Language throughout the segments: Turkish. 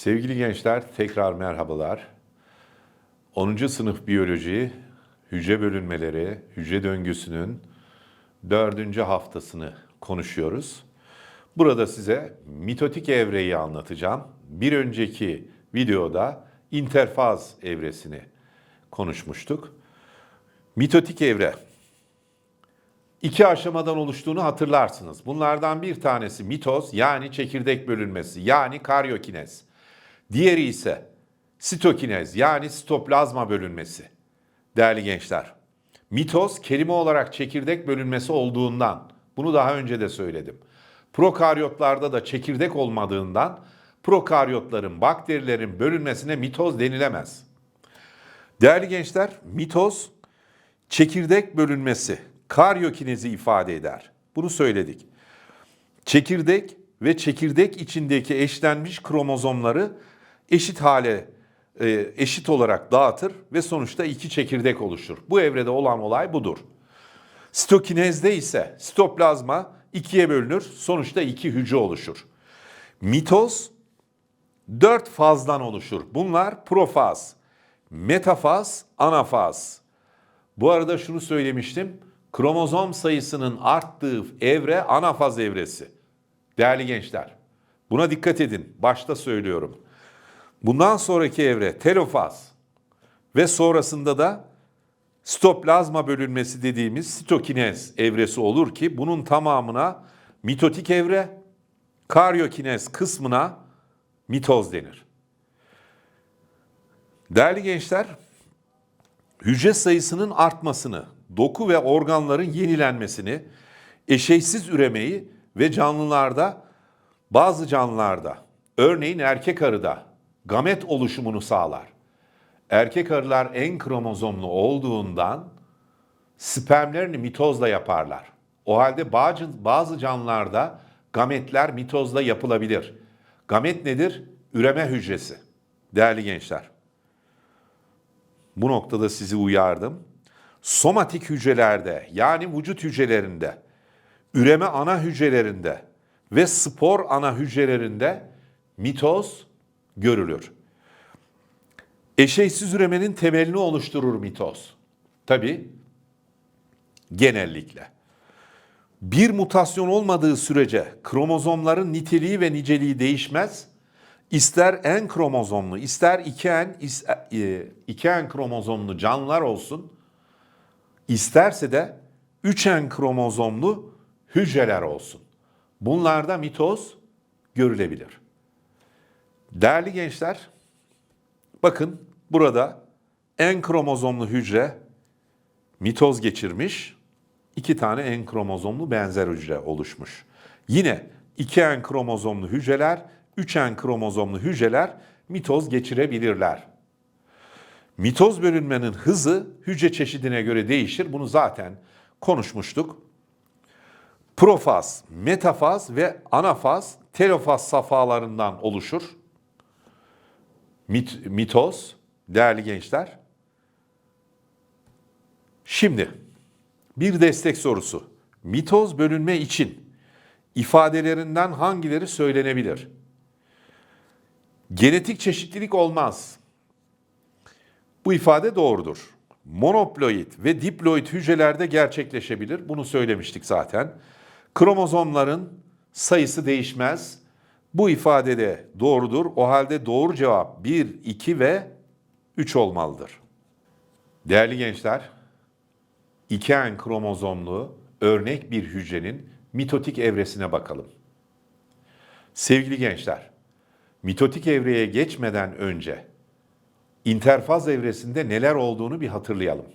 Sevgili gençler, tekrar merhabalar. 10. sınıf biyoloji, hücre bölünmeleri, hücre döngüsünün dördüncü haftasını konuşuyoruz. Burada size mitotik evreyi anlatacağım. Bir önceki videoda interfaz evresini konuşmuştuk. Mitotik evre iki aşamadan oluştuğunu hatırlarsınız. Bunlardan bir tanesi mitoz yani çekirdek bölünmesi yani karyokinez. Diğeri ise sitokinez yani sitoplazma bölünmesi. Değerli gençler, mitoz kelime olarak çekirdek bölünmesi olduğundan, bunu daha önce de söyledim. Prokaryotlarda da çekirdek olmadığından prokaryotların, bakterilerin bölünmesine mitoz denilemez. Değerli gençler, mitoz çekirdek bölünmesi, karyokinezi ifade eder. Bunu söyledik. Çekirdek ve çekirdek içindeki eşlenmiş kromozomları eşit hale e, eşit olarak dağıtır ve sonuçta iki çekirdek oluşur. Bu evrede olan olay budur. Sitokinezde ise sitoplazma ikiye bölünür. Sonuçta iki hücre oluşur. Mitoz dört fazdan oluşur. Bunlar profaz, metafaz, anafaz. Bu arada şunu söylemiştim. Kromozom sayısının arttığı evre anafaz evresi. Değerli gençler, buna dikkat edin. Başta söylüyorum. Bundan sonraki evre telofaz ve sonrasında da stoplazma bölünmesi dediğimiz sitokinez evresi olur ki bunun tamamına mitotik evre, karyokinez kısmına mitoz denir. Değerli gençler, hücre sayısının artmasını, doku ve organların yenilenmesini, eşeysiz üremeyi ve canlılarda, bazı canlılarda, örneğin erkek arıda gamet oluşumunu sağlar. Erkek arılar en kromozomlu olduğundan spermlerini mitozla yaparlar. O halde bazı, bazı canlılarda gametler mitozla yapılabilir. Gamet nedir? Üreme hücresi. Değerli gençler. Bu noktada sizi uyardım. Somatik hücrelerde yani vücut hücrelerinde, üreme ana hücrelerinde ve spor ana hücrelerinde mitoz görülür. Eşeysiz üremenin temelini oluşturur mitoz. Tabi genellikle. Bir mutasyon olmadığı sürece kromozomların niteliği ve niceliği değişmez. İster en kromozomlu, ister iki en, e, iki en kromozomlu canlılar olsun, isterse de üç en kromozomlu hücreler olsun. Bunlarda mitoz görülebilir. Değerli gençler, bakın burada en kromozomlu hücre mitoz geçirmiş, iki tane en kromozomlu benzer hücre oluşmuş. Yine iki en kromozomlu hücreler, üç en kromozomlu hücreler mitoz geçirebilirler. Mitoz bölünmenin hızı hücre çeşidine göre değişir. Bunu zaten konuşmuştuk. Profaz, metafaz ve anafaz telofaz safhalarından oluşur. Mit, mitoz, değerli gençler. Şimdi bir destek sorusu. Mitoz bölünme için ifadelerinden hangileri söylenebilir? Genetik çeşitlilik olmaz. Bu ifade doğrudur. Monoploid ve diploid hücrelerde gerçekleşebilir. Bunu söylemiştik zaten. Kromozomların sayısı değişmez. Bu ifade de doğrudur. O halde doğru cevap 1, 2 ve 3 olmalıdır. Değerli gençler, iki en kromozomlu örnek bir hücrenin mitotik evresine bakalım. Sevgili gençler, mitotik evreye geçmeden önce interfaz evresinde neler olduğunu bir hatırlayalım.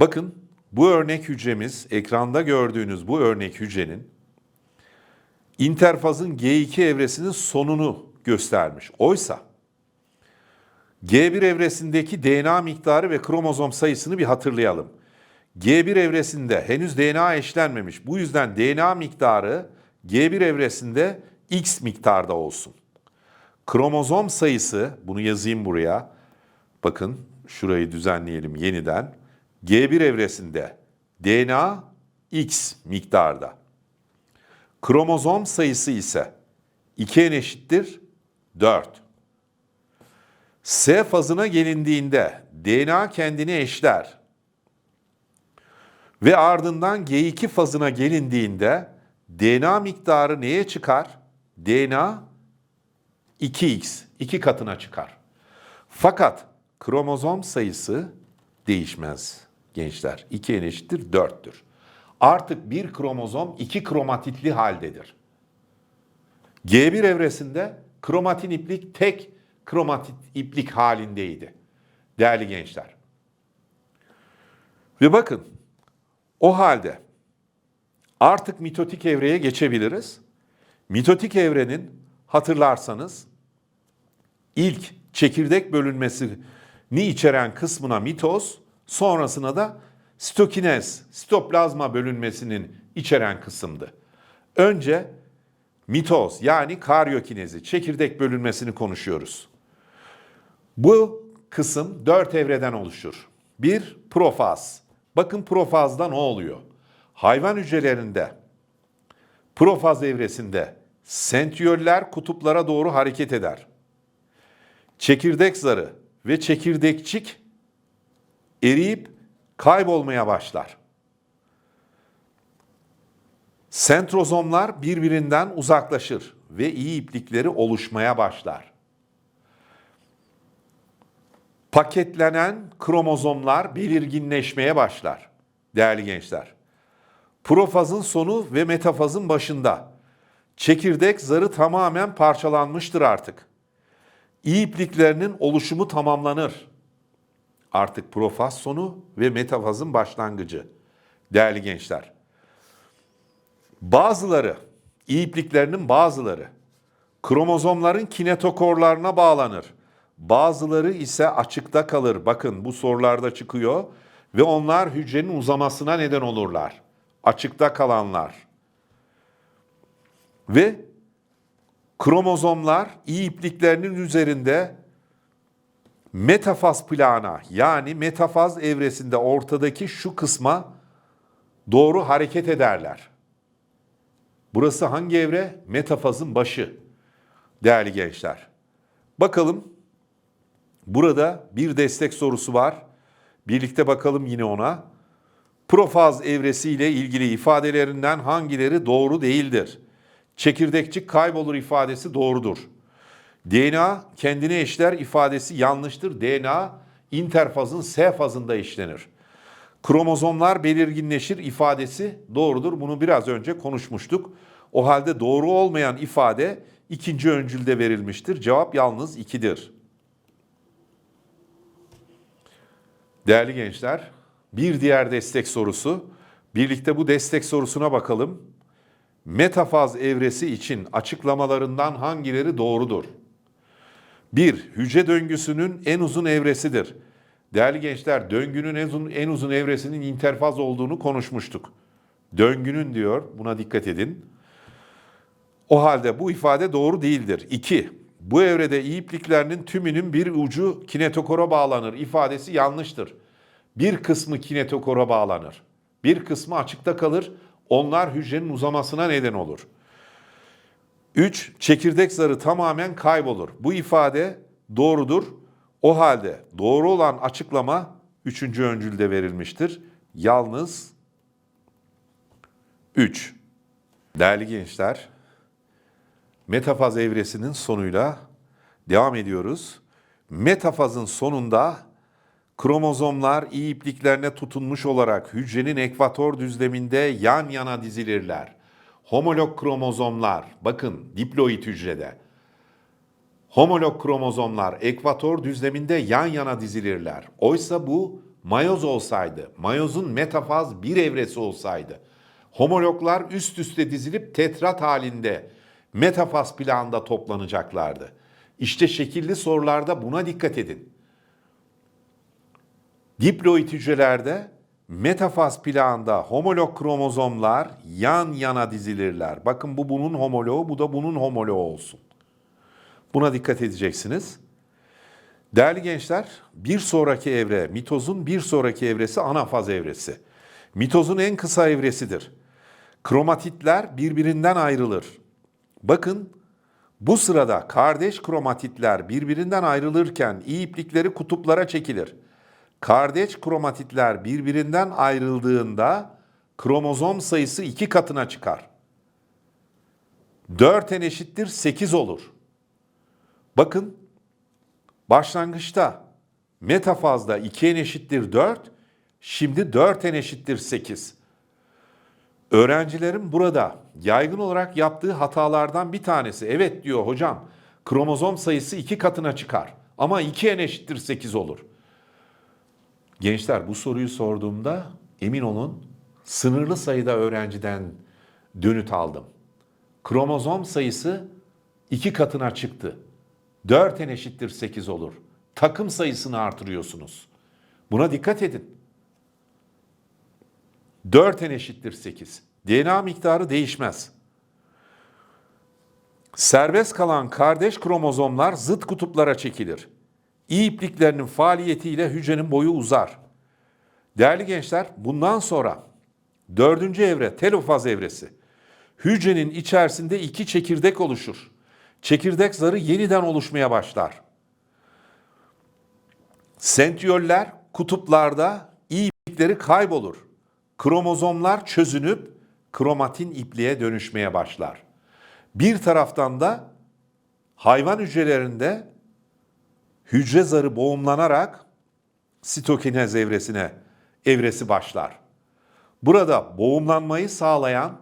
Bakın bu örnek hücremiz, ekranda gördüğünüz bu örnek hücrenin interfazın G2 evresinin sonunu göstermiş. Oysa G1 evresindeki DNA miktarı ve kromozom sayısını bir hatırlayalım. G1 evresinde henüz DNA eşlenmemiş. Bu yüzden DNA miktarı G1 evresinde X miktarda olsun. Kromozom sayısı, bunu yazayım buraya. Bakın şurayı düzenleyelim yeniden. G1 evresinde DNA X miktarda. Kromozom sayısı ise 2n eşittir 4. S fazına gelindiğinde DNA kendini eşler ve ardından G2 fazına gelindiğinde DNA miktarı neye çıkar? DNA 2x, 2 katına çıkar. Fakat kromozom sayısı değişmez gençler. 2 n eşittir 4'tür. Artık bir kromozom iki kromatitli haldedir. G1 evresinde kromatin iplik tek kromatit iplik halindeydi. Değerli gençler. Ve bakın o halde artık mitotik evreye geçebiliriz. Mitotik evrenin hatırlarsanız ilk çekirdek bölünmesini içeren kısmına mitoz, sonrasına da sitokinez, sitoplazma bölünmesinin içeren kısımdı. Önce mitoz yani karyokinezi, çekirdek bölünmesini konuşuyoruz. Bu kısım dört evreden oluşur. Bir, profaz. Bakın profazda ne oluyor? Hayvan hücrelerinde profaz evresinde sentriyoller kutuplara doğru hareket eder. Çekirdek zarı ve çekirdekçik eriyip kaybolmaya başlar. Sentrozomlar birbirinden uzaklaşır ve iyi iplikleri oluşmaya başlar. Paketlenen kromozomlar belirginleşmeye başlar değerli gençler. Profazın sonu ve metafazın başında. Çekirdek zarı tamamen parçalanmıştır artık. İyi ipliklerinin oluşumu tamamlanır. Artık profaz sonu ve metafazın başlangıcı. Değerli gençler. Bazıları, ipliklerinin bazıları kromozomların kinetokorlarına bağlanır. Bazıları ise açıkta kalır. Bakın bu sorularda çıkıyor ve onlar hücrenin uzamasına neden olurlar. Açıkta kalanlar. Ve kromozomlar iyi ipliklerinin üzerinde metafaz plana yani metafaz evresinde ortadaki şu kısma doğru hareket ederler. Burası hangi evre? Metafazın başı. Değerli gençler. Bakalım burada bir destek sorusu var. Birlikte bakalım yine ona. Profaz evresi ile ilgili ifadelerinden hangileri doğru değildir? Çekirdekçik kaybolur ifadesi doğrudur. DNA kendine eşler ifadesi yanlıştır. DNA interfazın S fazında işlenir. Kromozomlar belirginleşir ifadesi doğrudur. Bunu biraz önce konuşmuştuk. O halde doğru olmayan ifade ikinci öncülde verilmiştir. Cevap yalnız 2'dir. Değerli gençler, bir diğer destek sorusu. Birlikte bu destek sorusuna bakalım. Metafaz evresi için açıklamalarından hangileri doğrudur? 1. Hücre döngüsünün en uzun evresidir. Değerli gençler, döngünün en uzun, en uzun evresinin interfaz olduğunu konuşmuştuk. Döngünün diyor, buna dikkat edin. O halde bu ifade doğru değildir. 2. Bu evrede ipliklerinin tümünün bir ucu kinetokora bağlanır ifadesi yanlıştır. Bir kısmı kinetokora bağlanır. Bir kısmı açıkta kalır. Onlar hücrenin uzamasına neden olur. 3. Çekirdek zarı tamamen kaybolur. Bu ifade doğrudur. O halde doğru olan açıklama 3. öncülde verilmiştir. Yalnız 3. Değerli gençler, metafaz evresinin sonuyla devam ediyoruz. Metafazın sonunda kromozomlar iyi ipliklerine tutunmuş olarak hücrenin ekvator düzleminde yan yana dizilirler. Homolog kromozomlar, bakın diploid hücrede. Homolog kromozomlar ekvator düzleminde yan yana dizilirler. Oysa bu mayoz olsaydı, mayozun metafaz bir evresi olsaydı, homologlar üst üste dizilip tetrat halinde metafaz planda toplanacaklardı. İşte şekilli sorularda buna dikkat edin. Diploid hücrelerde metafaz planda homolog kromozomlar yan yana dizilirler. Bakın bu bunun homoloğu, bu da bunun homoloğu olsun. Buna dikkat edeceksiniz. Değerli gençler, bir sonraki evre, mitozun bir sonraki evresi anafaz evresi. Mitozun en kısa evresidir. Kromatitler birbirinden ayrılır. Bakın Bu sırada kardeş kromatitler birbirinden ayrılırken iyi iplikleri kutuplara çekilir. Kardeş kromatitler birbirinden ayrıldığında kromozom sayısı iki katına çıkar. 4 en eşittir 8 olur. Bakın başlangıçta metafazda 2 en eşittir 4, şimdi 4 en eşittir 8. Öğrencilerin burada yaygın olarak yaptığı hatalardan bir tanesi. Evet diyor hocam kromozom sayısı iki katına çıkar ama 2 en eşittir 8 olur. Gençler bu soruyu sorduğumda emin olun sınırlı sayıda öğrenciden dönüt aldım. Kromozom sayısı iki katına çıktı. 4 en eşittir 8 olur. Takım sayısını artırıyorsunuz. Buna dikkat edin. 4 en eşittir 8. DNA miktarı değişmez. Serbest kalan kardeş kromozomlar zıt kutuplara çekilir. İyi ipliklerinin faaliyetiyle hücrenin boyu uzar. Değerli gençler, bundan sonra dördüncü evre telofaz evresi. Hücrenin içerisinde iki çekirdek oluşur. Çekirdek zarı yeniden oluşmaya başlar. Sentriyoller kutuplarda iyi iplikleri kaybolur. Kromozomlar çözünüp kromatin ipliğe dönüşmeye başlar. Bir taraftan da hayvan hücrelerinde hücre zarı boğumlanarak sitokinez evresine evresi başlar. Burada boğumlanmayı sağlayan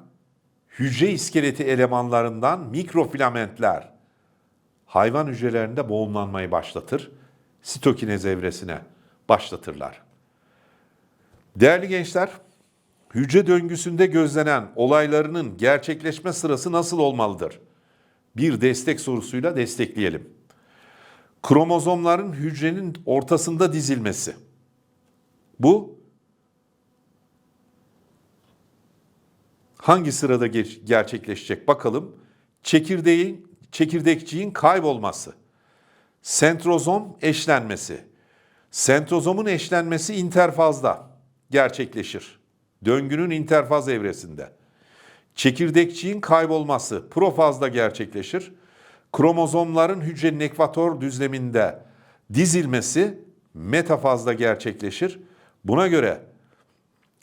hücre iskeleti elemanlarından mikrofilamentler hayvan hücrelerinde boğumlanmayı başlatır. Sitokinez evresine başlatırlar. Değerli gençler, hücre döngüsünde gözlenen olaylarının gerçekleşme sırası nasıl olmalıdır? Bir destek sorusuyla destekleyelim. Kromozomların hücrenin ortasında dizilmesi. Bu hangi sırada gerçekleşecek bakalım. Çekirdeğin, çekirdekçiğin kaybolması. Sentrozom eşlenmesi. Sentrozomun eşlenmesi interfazda gerçekleşir. Döngünün interfaz evresinde. Çekirdekçiğin kaybolması profazda gerçekleşir. Kromozomların hücrenin ekvator düzleminde dizilmesi metafazda gerçekleşir. Buna göre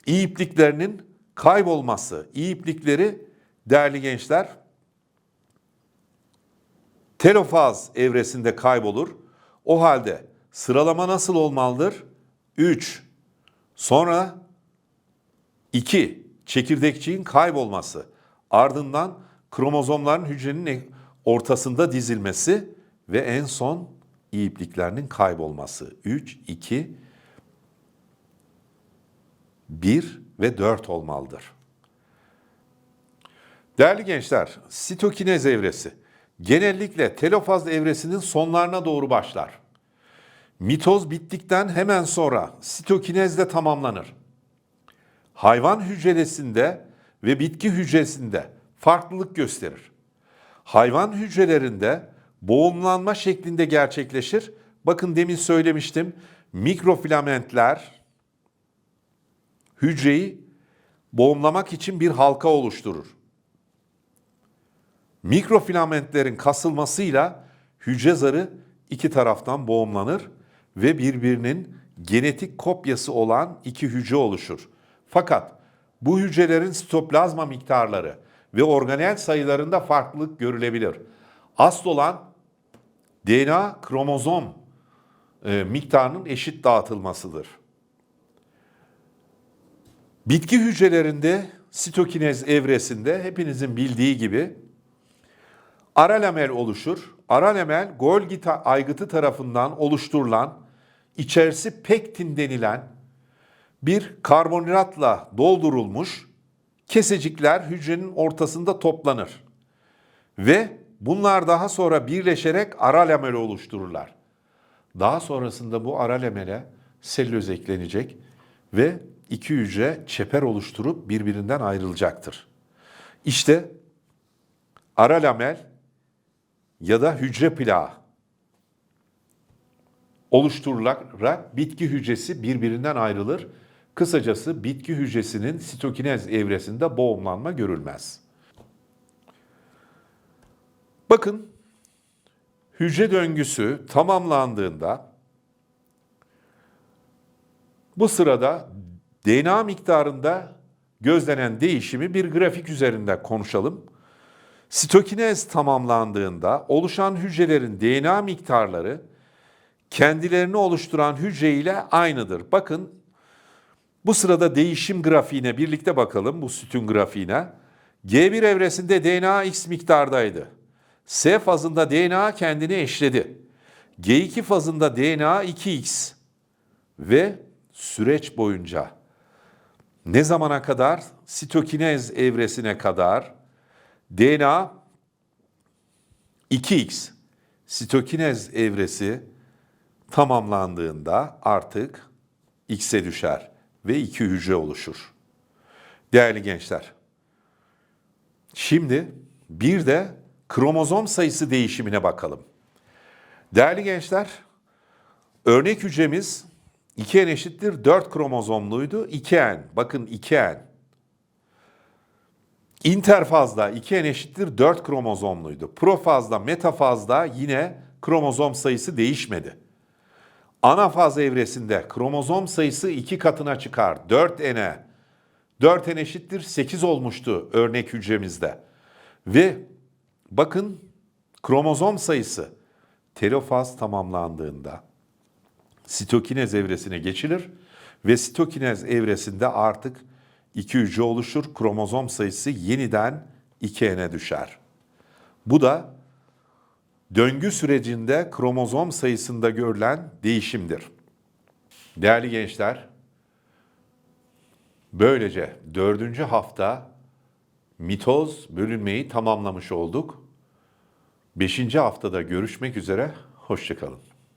iyi ipliklerinin kaybolması, iyi iplikleri değerli gençler telofaz evresinde kaybolur. O halde sıralama nasıl olmalıdır? 3. Sonra 2. Çekirdekçiğin kaybolması. Ardından kromozomların hücrenin ortasında dizilmesi ve en son ipliklerinin kaybolması. 3, 2, 1 ve 4 olmalıdır. Değerli gençler, sitokinez evresi genellikle telofaz evresinin sonlarına doğru başlar. Mitoz bittikten hemen sonra sitokinezle tamamlanır. Hayvan hücresinde ve bitki hücresinde farklılık gösterir. Hayvan hücrelerinde boğumlanma şeklinde gerçekleşir. Bakın demin söylemiştim. Mikrofilamentler hücreyi boğumlamak için bir halka oluşturur. Mikrofilamentlerin kasılmasıyla hücre zarı iki taraftan boğumlanır ve birbirinin genetik kopyası olan iki hücre oluşur. Fakat bu hücrelerin sitoplazma miktarları ve organel sayılarında farklılık görülebilir. Asıl olan DNA kromozom e, miktarının eşit dağıtılmasıdır. Bitki hücrelerinde sitokinez evresinde hepinizin bildiği gibi ara lamel oluşur. Ara lamel Golgi aygıtı tarafından oluşturulan içerisi pektin denilen bir karbonhidratla doldurulmuş kesecikler hücrenin ortasında toplanır. Ve bunlar daha sonra birleşerek ara lamel oluştururlar. Daha sonrasında bu ara lamele selüloz eklenecek ve iki hücre çeper oluşturup birbirinden ayrılacaktır. İşte ara lamel ya da hücre plağı oluşturularak bitki hücresi birbirinden ayrılır. Kısacası bitki hücresinin sitokinez evresinde boğumlanma görülmez. Bakın hücre döngüsü tamamlandığında bu sırada DNA miktarında gözlenen değişimi bir grafik üzerinde konuşalım. Sitokinez tamamlandığında oluşan hücrelerin DNA miktarları kendilerini oluşturan hücre ile aynıdır. Bakın bu sırada değişim grafiğine birlikte bakalım bu sütun grafiğine. G1 evresinde DNA X miktardaydı. S fazında DNA kendini eşledi. G2 fazında DNA 2X ve süreç boyunca ne zamana kadar? Sitokinez evresine kadar DNA 2X sitokinez evresi tamamlandığında artık X'e düşer ve iki hücre oluşur. Değerli gençler, şimdi bir de kromozom sayısı değişimine bakalım. Değerli gençler, örnek hücremiz 2N eşittir 4 kromozomluydu. 2N, bakın 2N. İnterfazda 2N eşittir 4 kromozomluydu. Profazda, metafazda yine kromozom sayısı değişmedi. Anafaz evresinde kromozom sayısı iki katına çıkar. 4N'e. 4N eşittir 8 olmuştu örnek hücremizde. Ve bakın kromozom sayısı telofaz tamamlandığında sitokinez evresine geçilir ve sitokinez evresinde artık iki hücre oluşur. Kromozom sayısı yeniden 2N'e düşer. Bu da döngü sürecinde kromozom sayısında görülen değişimdir. Değerli gençler, böylece dördüncü hafta mitoz bölünmeyi tamamlamış olduk. Beşinci haftada görüşmek üzere, hoşçakalın.